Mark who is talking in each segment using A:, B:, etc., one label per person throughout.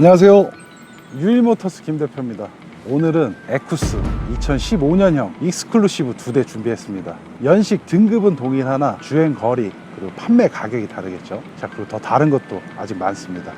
A: 안녕하세요. 유일모터스 김 대표입니다. 오늘은 에쿠스 2015년형 익스클루시브 두 대 준비했습니다. 연식 등급은 동일하나 주행 거리 그리고 판매 가격이 다르겠죠. 자 그리고 더 다른 것도 아직 많습니다.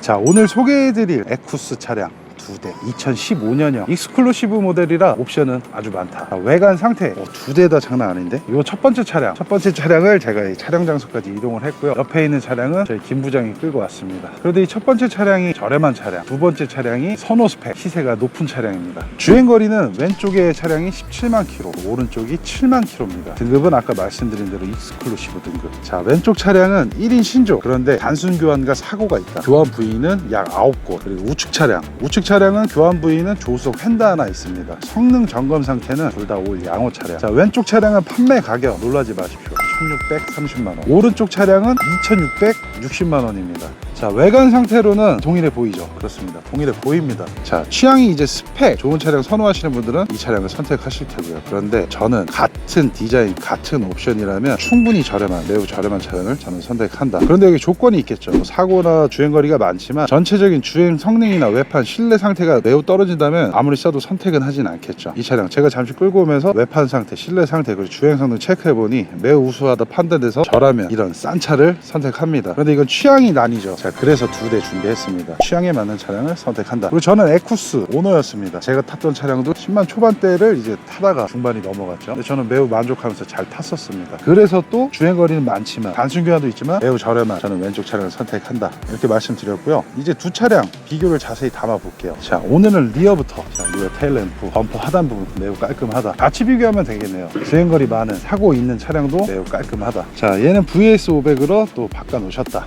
A: 자 오늘 소개해드릴 에쿠스 차량 두 대. 2015년형 익스클루시브 모델이라 옵션은 아주 많다. 자, 외관 상태. 두대 다 장난 아닌데? 이거 첫 번째 차량. 첫 번째 차량을 제가 이 촬영 장소까지 이동을 했고요. 옆에 있는 차량은 저희 김 부장이 끌고 왔습니다. 그런데 이 첫 번째 차량이 저렴한 차량. 두 번째 차량이 선호 스펙. 시세가 높은 차량입니다. 주행 거리는 왼쪽에 차량이 17만 킬로 오른쪽이 7만 킬로입니다. 등급은 아까 말씀드린 대로 익스클루시브 등급. 자 왼쪽 차량은 1인 신조. 그런데 단순 교환과 사고가 있다. 교환 부위는 약 9곳. 그리고 우측 차량. 우측 차량 은 교환 부위는 조수석 휀다 하나 있습니다. 성능 점검 상태는 둘 다 올 양호 차량. 자 왼쪽 차량은 판매 가격 놀라지 마십시오 1630만 원. 오른쪽 차량은 2660만 원입니다. 자 외관 상태로는 동일해 보이죠? 그렇습니다. 동일해 보입니다. 자 취향이 이제 스펙. 좋은 차량 선호하시는 분들은 이 차량을 선택하실 테고요. 그런데 저는 같은 디자인 같은 옵션이라면 충분히 저렴한 매우 저렴한 차량을 저는 선택한다. 그런데 여기 조건이 있겠죠. 뭐 사고나 주행거리가 많지만 전체적인 주행 성능이나 외판 실내 상태가 매우 떨어진다면 아무리 써도 선택은 하진 않겠죠. 이 차량 제가 잠시 끌고 오면서 외판 상태 실내 상태 그리고 주행 성능 체크해 보니 매우 우수 하다 판단돼서 저라면 이런 싼 차를 선택합니다. 그런데 이건 취향이 나뉘죠. 자 그래서 두 대 준비했습니다. 취향에 맞는 차량을 선택한다. 그리고 저는 에쿠스 오너였습니다. 제가 탔던 차량도 10만 초반대를 이제 타다가 중반이 넘어갔죠. 근데 저는 매우 만족하면서 잘 탔었습니다. 그래서 또 주행거리는 많지만 단순 교환도 있지만 매우 저렴한 저는 왼쪽 차량을 선택한다. 이렇게 말씀드렸고요. 이제 두 차량 비교를 자세히 담아 볼게요. 자 오늘은 리어부터. 자 리어 테일 램프 범퍼 하단 부분 매우 깔끔하다. 같이 비교하면 되겠네요. 주행거리 많은 사고 있는 차량도 매우 깔끔하다 자 얘는 VS 500으로 또 바꿔 놓으셨다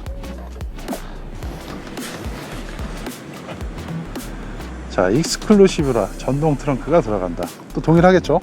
A: 자 익스클루시브라 전동 트렁크가 들어간다 또 동일하겠죠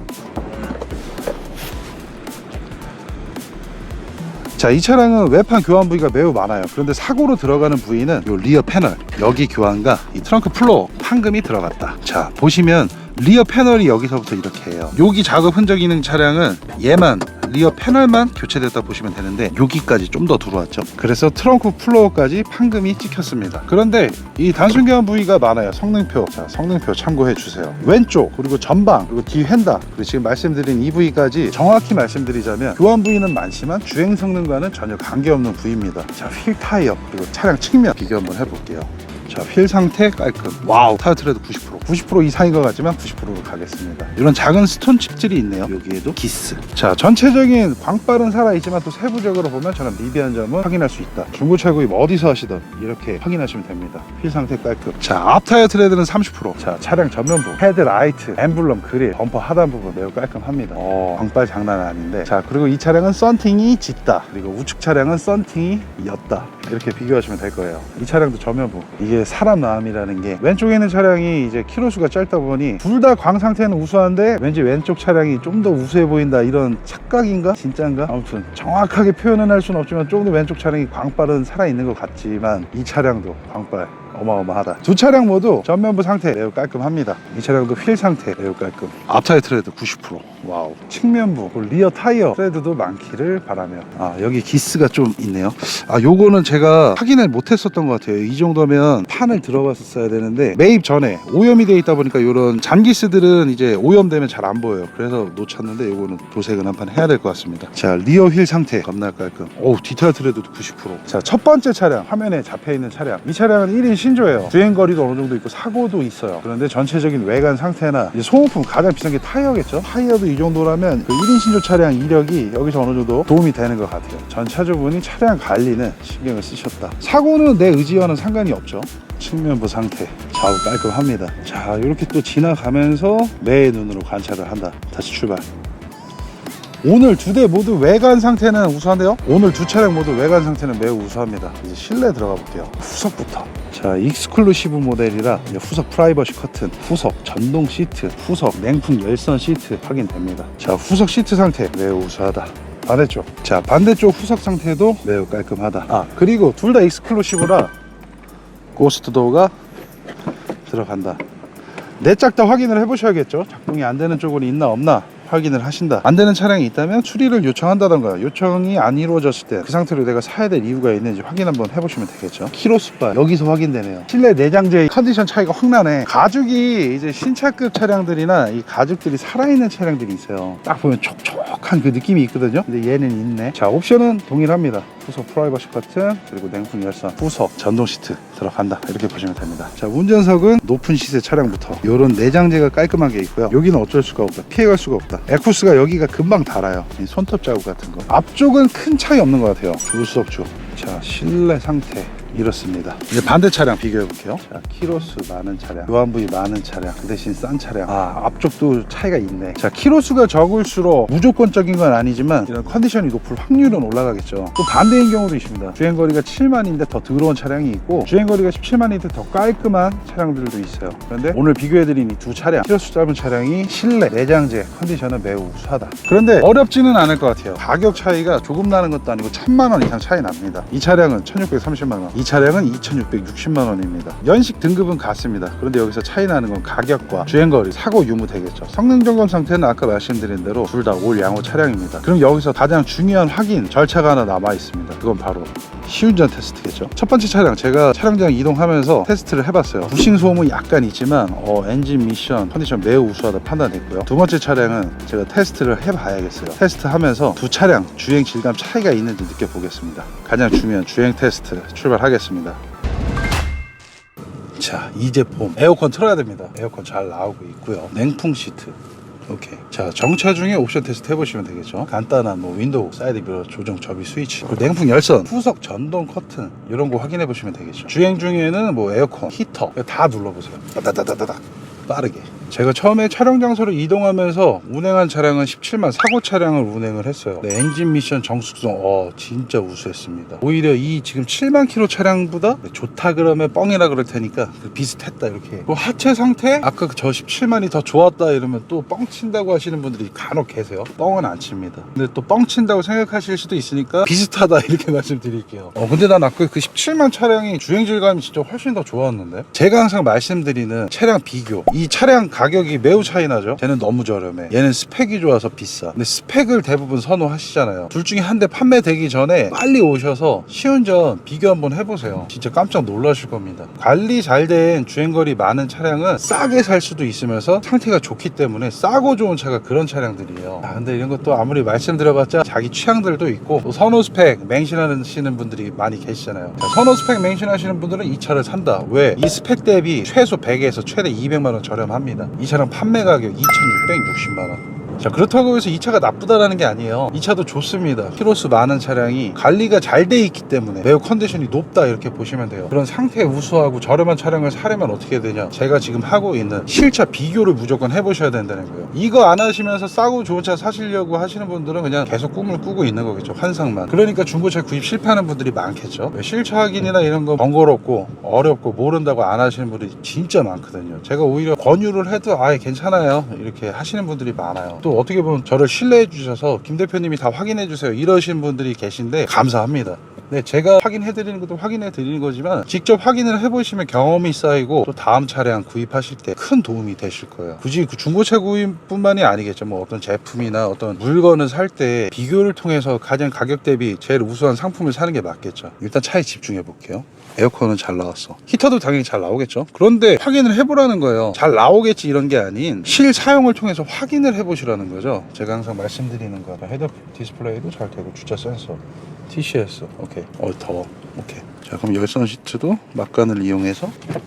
A: 자, 이 차량은 외판 교환 부위가 매우 많아요. 그런데 사고로 들어가는 부위는 이 리어 패널, 여기 교환과 이 트렁크 플로어, 판금이 들어갔다. 자, 보시면 리어 패널이 여기서부터 이렇게 해요. 여기 작업 흔적 있는 차량은 얘만 리어 패널만 교체됐다 보시면 되는데 여기까지 좀 더 들어왔죠. 그래서 트렁크 플로어까지 판금이 찍혔습니다. 그런데 이 단순 교환 부위가 많아요. 성능표. 자, 성능표 참고해 주세요. 왼쪽 그리고 전방 그리고 뒤 휀다 그리고 지금 말씀드린 이 부위까지 정확히 말씀드리자면 교환 부위는 많지만 주행 성능과는 전혀 관계없는 부위입니다. 자, 휠 타이어 그리고 차량 측면 비교 한번 해볼게요. 자, 휠 상태 깔끔. 와우, 타이어 트레드 90%. 90% 이상인 것 같지만 90%로 가겠습니다. 이런 작은 스톤 칩들이 있네요. 여기에도 기스. 자, 전체적인 광발은 살아있지만 또 세부적으로 보면 저는 미비한 점은 확인할 수 있다. 중고 차 구입 어디서 하시든 이렇게 확인하시면 됩니다. 휠 상태 깔끔. 자, 앞 타이어 트레드는 30%. 자, 차량 전면부, 헤드라이트, 엠블럼, 그릴, 범퍼 하단 부분 매우 깔끔합니다. 어, 광발 장난 아닌데. 자, 그리고 이 차량은 썬팅이 짙다. 그리고 우측 차량은 썬팅이 옅다. 이렇게 비교하시면 될 거예요. 이 차량도 전면부. 이게 사람 마음이라는 게 왼쪽에 있는 차량이 이제 키로수가 짧다 보니 둘 다 광 상태는 우수한데 왠지 왼쪽 차량이 좀 더 우수해 보인다 이런 착각인가? 진짜인가? 아무튼 정확하게 표현은 할 수는 없지만 조금 더 왼쪽 차량이 광발은 살아 있는 것 같지만 이 차량도 광발 어마어마하다. 두 차량 모두 전면부 상태 매우 깔끔합니다. 이 차량도 휠 상태 매우 깔끔. 앞타이어 트레드 90% 와우. 측면부 그리고 리어 타이어 트레드도 많기를 바라며. 아 여기 기스가 좀 있네요. 아 요거는 제가 확인을 못했었던 것 같아요. 이 정도면 판을 들어봤었어야 되는데 매입 전에 오염이 돼 있다 보니까 이런 잔기스들은 이제 오염되면 잘 안 보여요. 그래서 놓쳤는데 요거는 도색은 한 판 해야 될 것 같습니다. 자 리어 휠 상태 겁나 깔끔. 오 디테일 트레드도 90%자 첫 번째 차량 화면에 잡혀 있는 차량. 이 차량은 1인 신조예요. 주행 거리도 어느 정도 있고 사고도 있어요. 그런데 전체적인 외관 상태나 소모품 가장 비싼 게 타이어겠죠? 타이어도 이 정도라면 그 1인 신조 차량 이력이 여기서 어느 정도 도움이 되는 것 같아요. 전 차주분이 차량 관리는 신경을 쓰셨다. 사고는 내 의지와는 상관이 없죠. 측면부 상태 좌우 깔끔합니다. 자 이렇게 또 지나가면서 내 눈으로 관찰을 한다. 다시 출발 오늘 두 대 모두 외관 상태는 우수한데요? 오늘 두 차량 모두 외관 상태는 매우 우수합니다. 이제 실내 들어가 볼게요. 후석부터. 자, 익스클루시브 모델이라 후석 프라이버시 커튼, 후석 전동 시트, 후석 냉풍 열선 시트 확인됩니다. 자, 후석 시트 상태 매우 우수하다. 반대쪽. 자, 반대쪽 후석 상태도 매우 깔끔하다. 아, 그리고 둘 다 익스클루시브라 고스트 도어가 들어간다. 네짝다 확인을 해보셔야겠죠. 작동이 안 되는 쪽은 있나 없나 확인을 하신다. 안 되는 차량이 있다면 수리를 요청한다던가 요청이 안 이루어졌을 때 그 상태로 내가 사야 될 이유가 있는지 확인 한번 해보시면 되겠죠. 키로수바 여기서 확인되네요. 실내 내장재 컨디션 차이가 확 나네. 가죽이 이제 신차급 차량들이나 이 가죽들이 살아있는 차량들이 있어요. 딱 보면 촉촉한 그 느낌이 있거든요. 근데 얘는 있네. 자 옵션은 동일합니다 후석 프라이버시 버튼 그리고 냉풍 열선 후석 전동 시트 들어간다. 이렇게 보시면 됩니다. 자 운전석은 높은 시세 차량부터 이런 내장재가 깔끔하게 있고요. 여기는 어쩔 수가 없다. 피해갈 수가 없다. 에쿠스가 여기가 금방 달아요. 이 손톱 자국 같은 거. 앞쪽은 큰 차이 없는 것 같아요. 조수석주. 자 실내 상태 이렇습니다. 이제 반대 차량 비교해 볼게요. 자, 키로수 많은 차량, 교환부위 많은 차량, 그 대신 싼 차량. 아, 앞쪽도 차이가 있네. 자, 키로수가 적을수록 무조건적인 건 아니지만 이런 컨디션이 높을 확률은 올라가겠죠. 또 반대인 경우도 있습니다. 주행거리가 7만인데 더 더러운 차량이 있고 주행거리가 17만인데 더 깔끔한 차량들도 있어요. 그런데 오늘 비교해드린 이 두 차량, 키로수 짧은 차량이 실내 내장재 컨디션은 매우 우수하다. 그런데 어렵지는 않을 것 같아요. 가격 차이가 조금 나는 것도 아니고 천만 원 이상 차이 납니다. 이 차량은 1630만 원, 이 차량은 2660만 원입니다. 연식 등급은 같습니다. 그런데 여기서 차이 나는 건 가격과 주행거리, 사고 유무 되겠죠. 성능 점검 상태는 아까 말씀드린 대로 둘 다 올 양호 차량입니다. 그럼 여기서 가장 중요한 확인 절차가 하나 남아 있습니다. 그건 바로 시운전 테스트겠죠. 첫 번째 차량 제가 차량장 이동하면서 테스트를 해봤어요. 부싱 소음은 약간 있지만 어, 엔진 미션 컨디션 매우 우수하다 판단했고요. 두 번째 차량은 제가 테스트를 해봐야겠어요. 테스트하면서 두 차량 주행 질감 차이가 있는지 느껴보겠습니다. 가장 중요한 주행 테스트 출발하겠습니다. 자, 이 제품 에어컨 틀어야 됩니다. 에어컨 잘 나오고 있고요. 냉풍 시트. 오케이. 자, 정차 중에 옵션 테스트 해보시면 되겠죠. 간단한 뭐 윈도우, 사이드 미러 조정 접이 스위치, 그리고 냉풍 열선, 후석 전동 커튼 이런 거 확인해 보시면 되겠죠. 주행 중에는 뭐 에어컨, 히터 다 눌러보세요. 따다다다다닥 빠르게. 제가 처음에 촬영 장소를 이동하면서 운행한 차량은 17만 사고 차량을 운행을 했어요. 네, 엔진 미션 정숙성 어 진짜 우수했습니다. 오히려 이 지금 7만 킬로 차량보다 네, 좋다 그러면 뻥이라 그럴 테니까 그 비슷했다 이렇게. 그리고 하체 상태 아까 그저 17만이 더 좋았다 이러면 또 뻥 친다고 하시는 분들이 간혹 계세요. 뻥은 안 칩니다. 근데 또 뻥 친다고 생각하실 수도 있으니까 비슷하다 이렇게 말씀드릴게요. 어 근데 난 아까 그 17만 차량이 주행 질감이 진짜 훨씬 더 좋았는데 제가 항상 말씀드리는 차량 비교 이 차량 가 격이 매우 차이 나죠? 쟤는 너무 저렴해. 얘는 스펙이 좋아서 비싸. 근데 스펙을 대부분 선호하시잖아요. 둘 중에 한 대 판매되기 전에 빨리 오셔서 시운전 비교 한번 해보세요. 진짜 깜짝 놀라실 겁니다. 관리 잘 된 주행거리 많은 차량은 싸게 살 수도 있으면서 상태가 좋기 때문에 싸고 좋은 차가 그런 차량들이에요. 아, 근데 이런 것도 아무리 말씀드려봤자 자기 취향들도 있고 또 선호 스펙 맹신하시는 분들이 많이 계시잖아요. 자, 선호 스펙 맹신하시는 분들은 이 차를 산다. 왜? 이 스펙 대비 최소 100에서 최대 200만 원 저렴합니다 이 차량 판매 가격 2,660만 원 자 그렇다고 해서 이 차가 나쁘다라는 게 아니에요. 이 차도 좋습니다. 키로수 많은 차량이 관리가 잘 돼 있기 때문에 매우 컨디션이 높다 이렇게 보시면 돼요. 그런 상태 우수하고 저렴한 차량을 사려면 어떻게 되냐? 제가 지금 하고 있는 실차 비교를 무조건 해보셔야 된다는 거예요. 이거 안 하시면서 싸고 좋은 차 사시려고 하시는 분들은 그냥 계속 꿈을 꾸고 있는 거겠죠. 환상만. 그러니까 중고차 구입 실패하는 분들이 많겠죠. 실차 확인이나 이런 거 번거롭고 어렵고 모른다고 안 하시는 분들이 진짜 많거든요. 제가 오히려 권유를 해도 아예 괜찮아요. 이렇게 하시는 분들이 많아요 또 어떻게 보면 저를 신뢰해 주셔서 김 대표님이 다 확인해 주세요 이러신 분들이 계신데 감사합니다 네, 제가 확인해 드리는 것도 확인해 드리는 거지만 직접 확인을 해 보시면 경험이 쌓이고 또 다음 차량 구입하실 때 큰 도움이 되실 거예요. 굳이 그 중고차 구입뿐만이 아니겠죠. 뭐 어떤 제품이나 어떤 물건을 살 때 비교를 통해서 가장 가격 대비 제일 우수한 상품을 사는 게 맞겠죠. 일단 차에 집중해 볼게요. 에어컨은 잘 나왔어. 히터도 당연히 잘 나오겠죠. 그런데 확인을 해보라는 거예요. 잘 나오겠지 이런 게 아닌 실 사용을 통해서 확인을 해보시라는 거죠. 제가 항상 말씀드리는 거. 헤드업 디스플레이도 잘 되고 주차 센서, TCS. 오케이. 어 더워. 오케이. 자 그럼 열선 시트도 막간을 이용해서 오케이.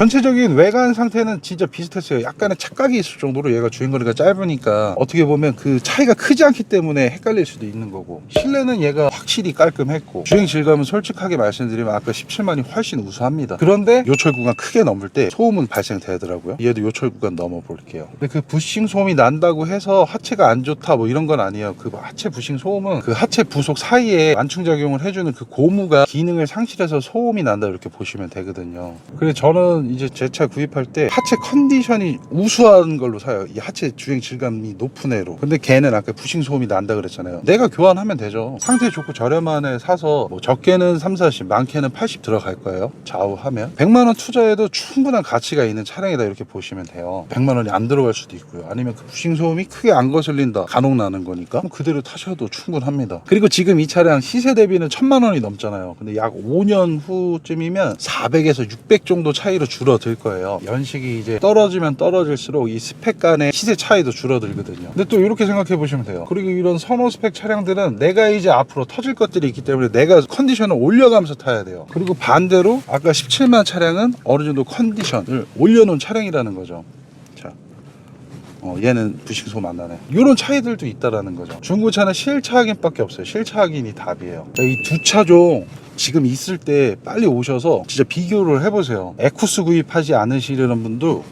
A: 전체적인 외관 상태는 진짜 비슷했어요. 약간의 착각이 있을 정도로 얘가 주행거리가 짧으니까 어떻게 보면 그 차이가 크지 않기 때문에 헷갈릴 수도 있는 거고 실내는 얘가 확실히 깔끔했고 주행 질감은 솔직하게 말씀드리면 아까 17만이 훨씬 우수합니다. 그런데 요철 구간 크게 넘을 때 소음은 발생되더라고요. 얘도 요철 구간 넘어 볼게요. 근데 그 부싱 소음이 난다고 해서 하체가 안 좋다 뭐 이런 건 아니에요. 그 하체 부싱 소음은 그 하체 부속 사이에 완충 작용을 해주는 그 고무가 기능을 상실해서 소음이 난다 이렇게 보시면 되거든요. 그래서 저는 이제 제 차 구입할 때 하체 컨디션이 우수한 걸로 사요. 이 하체 주행 질감이 높은 애로. 근데 걔는 아까 부싱 소음이 난다 그랬잖아요. 내가 교환하면 되죠. 상태 좋고 저렴한 애 사서 뭐 적게는 3, 40, 많게는 80 들어갈 거예요. 좌우 하면 100만 원 투자해도 충분한 가치가 있는 차량이다 이렇게 보시면 돼요. 100만 원이 안 들어갈 수도 있고요. 아니면 그 부싱 소음이 크게 안 거슬린다. 간혹 나는 거니까 그럼 그대로 타셔도 충분합니다. 그리고 지금 이 차량 시세 대비는 1000만 원이 넘잖아요. 근데 약 5년 후쯤이면 400에서 600 정도 차이로 줄 어들 거예요. 연식이 이제 떨어지면 떨어질수록 이 스펙 간의 시세 차이도 줄어들거든요. 근데 또 이렇게 생각해 보시면 돼요. 그리고 이런 선호 스펙 차량들은 내가 이제 앞으로 터질 것들이 있기 때문에 내가 컨디션을 올려가면서 타야 돼요. 그리고 반대로 아까 17만 차량은 어느 정도 컨디션을 올려놓은 차량이라는 거죠. 자. 어, 얘는 부식소 만나네. 이런 차이들도 있다라는 거죠. 중고차는 실차 확인밖에 없어요. 실차 확인이 답이에요. 이 두 차종 지금 있을 때 빨리 오셔서 진짜 비교를 해보세요. 에쿠스 구입하지 않으시려는 분도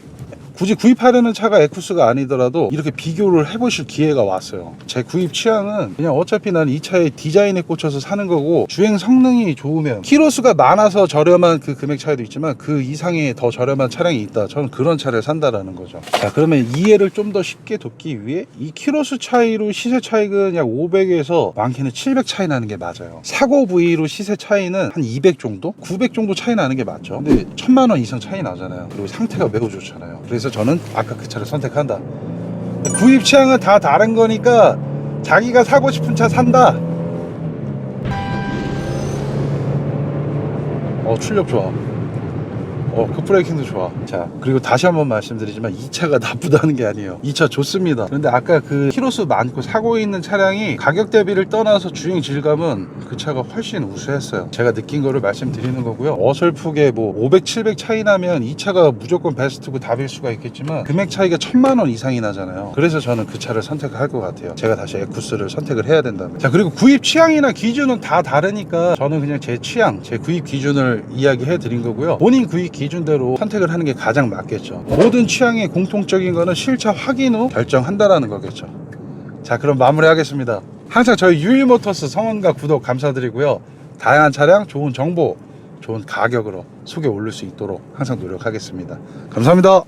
A: 굳이 구입하려는 차가 에쿠스가 아니더라도 이렇게 비교를 해보실 기회가 왔어요. 제 구입 취향은 그냥 어차피 난 이 차의 디자인에 꽂혀서 사는 거고 주행 성능이 좋으면 키로수가 많아서 저렴한 그 금액 차이도 있지만 그 이상의 더 저렴한 차량이 있다. 저는 그런 차를 산다라는 거죠. 자 그러면 이해를 좀 더 쉽게 돕기 위해 이 키로수 차이로 시세 차익은 약 500에서 많게는 700 차이 나는 게 맞아요. 사고 부위로 시세 차이는 한 200 정도, 900 정도 차이 나는 게 맞죠. 근데 1000만 원 이상 차이 나잖아요. 그리고 상태가 매우 좋잖아요. 그래서 저는 아까 그 차를 선택한다. 구입 취향은 다 다른 거니까 자기가 사고 싶은 차 산다. 어 출력 좋아. 어 급브레이킹도 좋아. 자 그리고 다시 한번 말씀드리지만 이 차가 나쁘다는 게 아니에요. 이차 좋습니다. 그런데 아까 그 키로수 많고 사고 있는 차량이 가격 대비를 떠나서 주행 질감은 그 차가 훨씬 우수했어요. 제가 느낀 거를 말씀드리는 거고요. 어설프게 뭐 500, 700 차이 나면 이 차가 무조건 베스트고 답일 수가 있겠지만 금액 차이가 천만 원 이상이 나잖아요. 그래서 저는 그 차를 선택할 것 같아요. 제가 다시 에쿠스를 선택을 해야 된다면. 자 그리고 구입 취향이나 기준은 다 다르니까 저는 그냥 제 취향, 제 구입 기준을 이야기해 드린 거고요. 본인 구입 기준대로 선택을 하는 게 가장 맞겠죠. 모든 취향의 공통적인 거는 실차 확인 후 결정한다라는 거겠죠. 자 그럼 마무리하겠습니다. 항상 저희 유일모터스 성원과 구독 감사드리고요. 다양한 차량, 좋은 정보, 좋은 가격으로 소개 올릴 수 있도록 항상 노력하겠습니다. 감사합니다.